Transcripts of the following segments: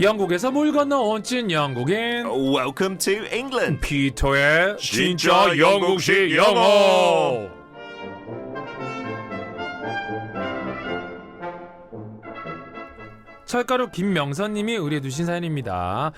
영국에서 물 건너 온 찐 영국인 Welcome to England. 피터의 진짜 영국식 영어. 철가루 김명선님이 의뢰주신 사연입니다.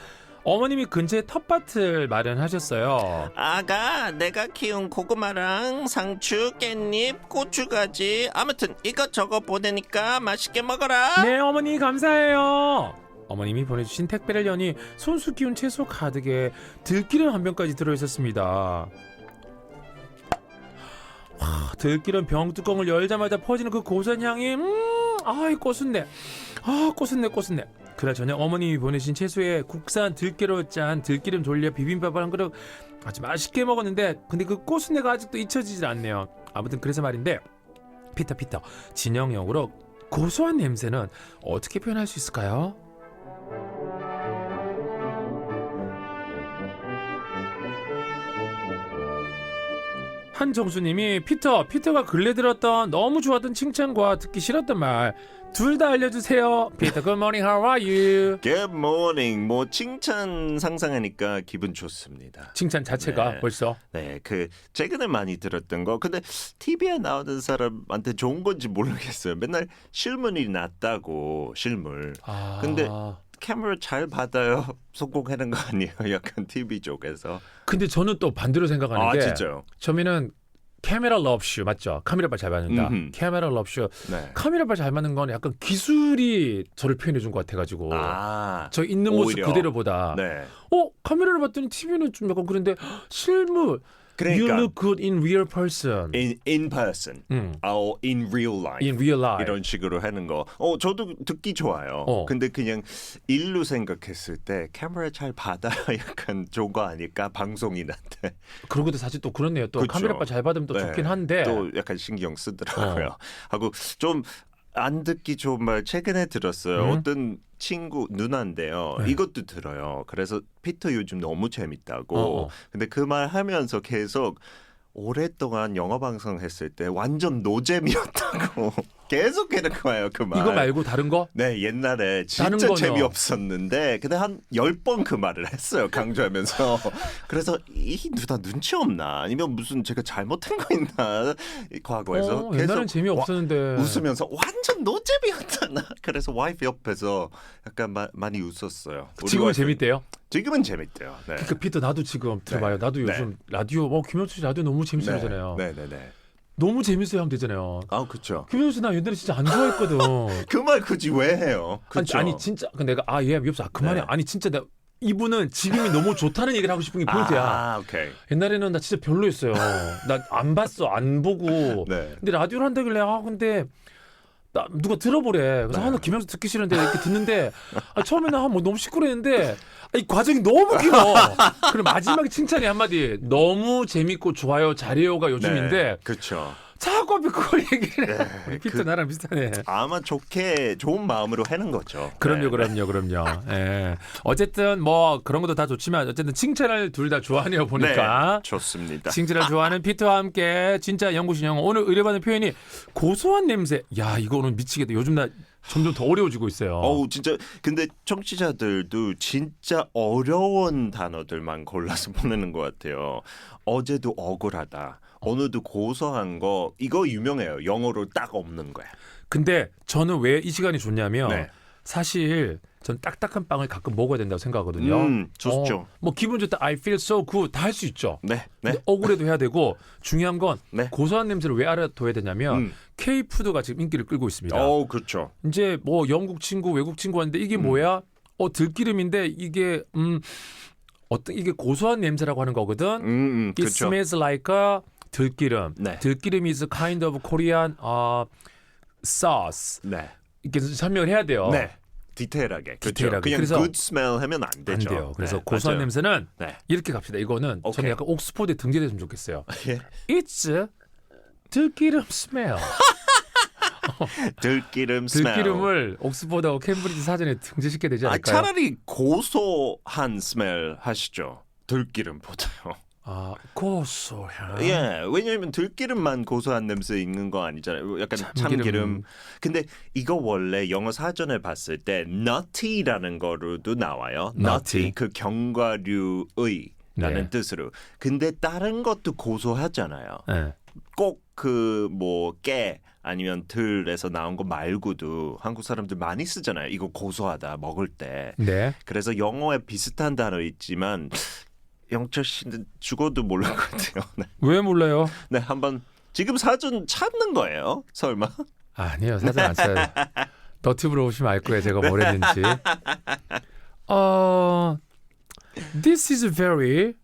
어머님이 근처에 텃밭을 마련하셨어요. 아가, 내가 키운 고구마랑 상추, 깻잎, 고추가지 아무튼 이것저것 보내니까 맛있게 먹어라. 네 어머니 감사해요. 어머님이 보내주신 택배를 여니 손수 키운 채소 가득에 들기름 한 병까지 들어있었습니다. 와, 들기름 병 뚜껑을 열자마자 퍼지는 그 고소한 향이 음, 아이 꼬순내, 아 꼬순내 꼬순내. 그날 저녁 어머님이 보내신 채소에 국산 들깨로 짠 들기름 돌려 비빔밥을 한 그릇 아주 맛있게 먹었는데 근데 그 꼬순내가 아직도 잊혀지질 않네요. 아무튼 그래서 말인데 피터 피터 진영역으로 고소한 냄새는 어떻게 표현할 수 있을까요? 한정수님이 피터, 피터가 근래 들었던 너무 좋았던 칭찬과 듣기 싫었던 말 둘 다 알려주세요. 피터, good morning, how are you? Good morning. 뭐 칭찬 상상하니까 기분 좋습니다. 칭찬 자체가 네. 벌써 네, 그 최근에 많이 들었던 거. 근데 TV에 나오는 사람한테 좋은 건지 모르겠어요. 맨날 실물이 낫다고 실물. 아, 근데 카메라 잘 받아요. 성공하는 거 아니에요? 약간 TV 쪽에서. 근데 저는 또 반대로 생각하는 아 게 진짜요? 처음에는 카메라 러브슈 맞죠? 카메라발 잘 받는다. 음흠. 카메라 러브슈 네. 카메라발 잘 맞는 건 약간 기술이 저를 표현해 준 것 같아가지고 아, 저 있는 모습 오히려. 그대로보다 네. 어 카메라를 봤더니 TV는 좀 약간 그런데 헉, 실물 그러니까 You look good in real person. in in person, 음, or in real life. in real life. 이런 식으로 하는 거. 어, 저도 듣기 좋아요. 어. 근데 그냥 일로 생각했을 때 카메라 잘 받아야 약간 좋은 거 아닐까 방송인한테. 그러고도 사실 또 그렇네요. 또 그쵸. 카메라빨 잘 받으면 또 네. 좋긴 한데. 또 약간 신경 쓰더라고요. 어. 하고 좀 안 듣기 좋은 말 최근에 들었어요. 음? 어떤 친구 누나인데요. 네. 이것도 들어요. 그래서 피터 요즘 너무 재밌다고. 어, 어. 근데 그 말 하면서 계속 오랫동안 영어 방송 했을 때 완전 노잼이었다고 계속 해는 거예요. 그 말. 이거 말고 다른 거? 네, 옛날에 다른 진짜 거는? 재미없었는데 근데 한 열 번 그 말을 했어요. 강조하면서. 그래서 이 누나 눈치 없나? 아니면 무슨 제가 잘못한 거 있나? 이 과거에서 어, 계속 옛날엔 재미없었는데. 와- 웃으면서 완전 노잼이었다 나. 그래서 와이프 옆에서 약간 마- 많이 웃었어요. 우리 지금은 와이프- 재밌대요. 지금은 재밌대요. 네. 그러니까 피터 나도 지금 들어봐요. 나도 네. 요즘 라디오 어 김현수 씨 라디오 너무 재밌어하잖아요. 네, 네, 네. 너무 재밌어요 하면 되잖아요. 아, 그렇죠. 김현수 씨 나 옛날에 진짜 안 좋아했거든. 그 말 굳이 왜 해요? 아니, 그쵸? 아니 진짜 그 내가 아 얘 미없어 아, 그만해. 네. 아니 진짜 나 이분은 지금이 너무 좋다는 얘기를 하고 싶은 게 포인트야. 아, 오케이. 옛날에는 나 진짜 별로였어요. 나 안 봤어, 안 보고. 네. 근데 라디오를 한다길래 아 근데 나 누가 들어보래. 그래서 네. 하나 김영수 듣기 싫은데 이렇게 듣는데 아, 처음에는 아, 뭐 너무 시끄러했는데 아, 이 과정이 너무 길어. 그리고 마지막에 칭찬이 한마디 너무 재밌고 좋아요 잘해요가 요즘인데 그렇죠. 앞에 그걸 얘기를 해. 네, 우리 피터 그- 나랑 비슷하네. 아마 좋게 좋은 마음으로 하는 거죠. 그럼요, 네. 그럼요, 그럼요. 예. 어쨌든 뭐 그런 것도 다 좋지만 어쨌든 칭찬을 둘 다 좋아하네요 보니까. 네, 좋습니다. 칭찬을 좋아하는 피터와 함께 진짜 연구신 영어 오늘 의뢰받은 표현이 고소한 냄새. 야 이거 오늘 미치겠다. 요즘 나 점점 더 어려워지고 있어요. 어우 진짜 근데 청취자들도 진짜 어려운 단어들만 골라서 보내는 것 같아요. 어제도 억울하다. 오늘도 고소한 거 이거 유명해요. 영어로 딱 없는 거야. 근데 저는 왜 이 시간이 좋냐면 네. 사실 전 딱딱한 빵을 가끔 먹어야 된다고 생각하거든요. 음, 좋죠. 어, 뭐 기분 좋다. I feel so good 다 할 수 있죠. 네, 네. 억울해도 해야 되고 중요한 건 네. 고소한 냄새를 왜 알아둬야 되냐면 음. K 푸드가 지금 인기를 끌고 있습니다. 어, 그렇죠. 이제 뭐 영국 친구, 외국 친구 하는데 이게 뭐야? 어 들기름인데 이게 음 어떤 이게 고소한 냄새라고 하는 거거든. 음, 음 It 그렇죠. smells like a 들기름. 네. 들기름 is kind of Korean uh, sauce. 네. 이렇게 설명을 해야 돼요. 네. 디테일하게. 그렇죠. 디테일하게. 그냥 그래서- good smell 하면 안안 되죠. 돼요. 그래서 네, 고소한 맞아요. 냄새는 네. 이렇게 갑시다. 이거는 오케이. 저는 약간 옥스포드에 등재됐으면 좋겠어요. 예. It's 들기름 smell. 들기름 smell. 들기름을 옥스포드하고 캠브리지 사전에 등재시켜야 되지 아, 않을까요? 차라리 고소한 스멜 하시죠. 들기름보다요. 아 고소향. 예, 왜냐하면 들기름만 고소한 냄새 있는 거 아니잖아요. 약간 참기름. 참기름. 근데 이거 원래 영어 사전에 봤을 때 nutty라는 거로도 나와요. Nutty. nutty 그 견과류의 라는 네. 뜻으로. 근데 다른 것도 고소하잖아요. 네. 꼭그 뭐 깨 아니면 들에서 나온 거 말고도 한국 사람들 많이 쓰잖아요. 이거 고소하다 먹을 때. 네. 그래서 영어에 비슷한 단어 있지만 영철 씨는 죽어도 모를 것 같아요. 네. 왜 몰라요? 네, 한번 지금 사전 찾는 거예요? 설마? 아니요 사진 안 써요. 너튜브로 오시면 알 거예요 제가 뭘 했는지. 어, this is very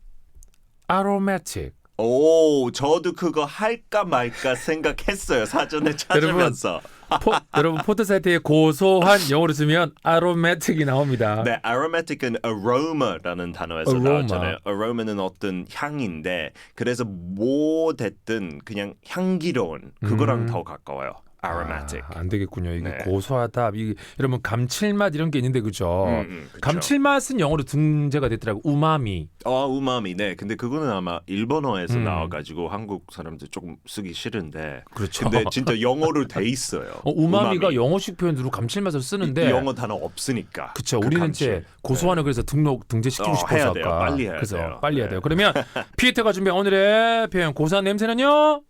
aromatic. 오, 저도 그거 할까 말까 생각했어요. 사전에 찾으면서. 포, 여러분 포토 사이트에 고소한 영어로 쓰면 aromatic이 나옵니다. 네, aromatic은 aroma라는 단어에서 Aroma. 나왔잖아요. aroma는 어떤 향인데 그래서 뭐 됐든 그냥 향기로운 그거랑 음. 더 가까워요. Aromatic. 아, 안 되겠군요. 이게 네. 고소하다. 이 여러분 감칠맛 이런 게 있는데 그죠? 음, 음, 그쵸. 감칠맛은 영어로 등재가 됐더라고. 우마미. 어, 우마미. 네. 근데 그거는 아마 일본어에서 음. 나와 가지고 한국 사람들 조금 쓰기 싫은데. 그렇죠. 근데 진짜 영어로 돼 있어요. 어, 우마미가 우마미. 영어식 표현으로 감칠맛을 쓰는데 영어 단어 없으니까. 그쵸. 그 우리는 감칠. 이제 고소한을 그래서 등록 등재시키고 어, 싶어서 아까. 빨리 해야 그래서 돼요. 빨리 해야 네. 돼요. 그러면 피에트가 준비한 오늘의 표현 고소한 냄새는요.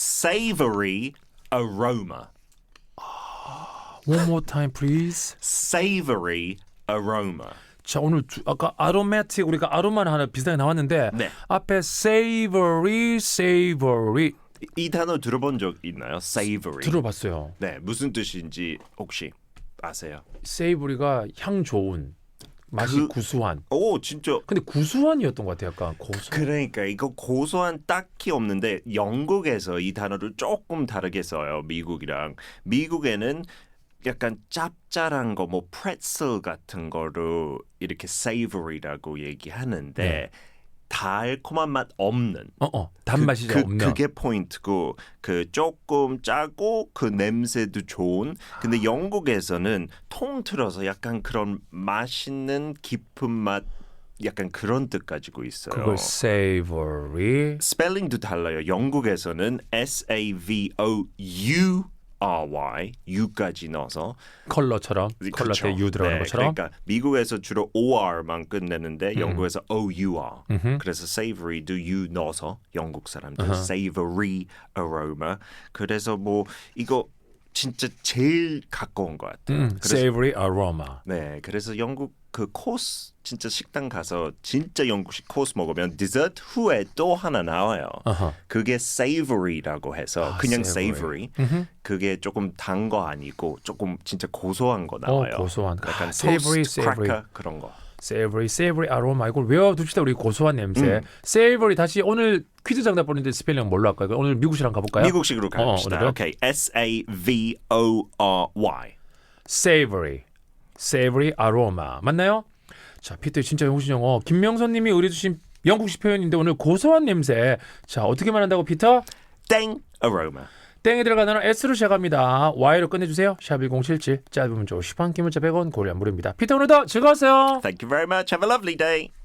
Savory aroma. One more time, please. savory aroma. 자 오늘 주- 아까 aromatic 우리가 아로마는 하나 비슷하게 나왔는데 네. 앞에 savory, savory 이- 이 단어 들어본 적 있나요? savory. 들어봤어요. 네, 무슨 뜻인지 혹시 아세요? savory가 향 좋은 맛이 그- 구수한. 오, 진짜 근데 구수한이었던 것 같아요. 약간 고소. 그러니까 이거 고소한 딱히 없는데 영국에서 이 단어를 조금 다르게 써요. 미국이랑 미국에는 약간 짭짤한 거 뭐 프레첼 같은 거로 이렇게 savory라고 얘기하는데 네. 달콤한 맛 없는 어, 어. 단맛이 그, 없는. 그게 포인트고 그 조금 짜고 그 냄새도 좋은 근데 영국에서는 통틀어서 약간 그런 맛있는 깊은 맛 약간 그런 뜻 가지고 있어요. 그걸 savory. 스펠링도 달라요. 영국에서는 S A V O U R Y U까지 넣어서 컬러처럼 컬러 그쵸. 때 U 들어가는 네, 것처럼. 그러니까 미국에서 주로 OR만 끝내는데 영국에서 OUR. 음흠. 그래서 savory도 U 넣어서 영국 사람들 어허. savory aroma. 그래서 뭐 이거 진짜 제일 가까운 것 같아요. 음, 그래서 savory aroma. 네, 그래서 영국 그 코스 진짜 식당 가서 진짜 영국식 코스 먹으면 디저트 후에 또 하나 나와요. 어허. 그게 savory라고 해서 아, 그냥 savory. 음흠. 그게 조금 단 거 아니고 조금 진짜 고소한 거 어, 나와요. 고소한. 약간 아, savory, savory. 그런 거. savory, savory aroma 이걸 외워둡시다 우리 고소한 냄새. 음. savory 다시 오늘 퀴즈 정답 보는데 스펠링 뭘로 할까요? 오늘 미국식으로 한번 가볼까요? 미국식으로 갑시다. 오늘은? 오케이. S A V O R Y. savory, savory aroma 맞나요? 자, 피터 진짜 영국식 영어. 김명선님이 의뢰주신 영국식 표현인데 오늘 고소한 냄새. 자, 어떻게 말한다고 피터? 땡 aroma. 땡에 들어가는 S로 시작합니다. Y로 끝내주세요. 샵 1077. 짧은 문자 50원, 긴 문자 100원, 고려 무료입니다. 피터 오늘도 즐거웠어요. Thank you very much. Have a lovely day.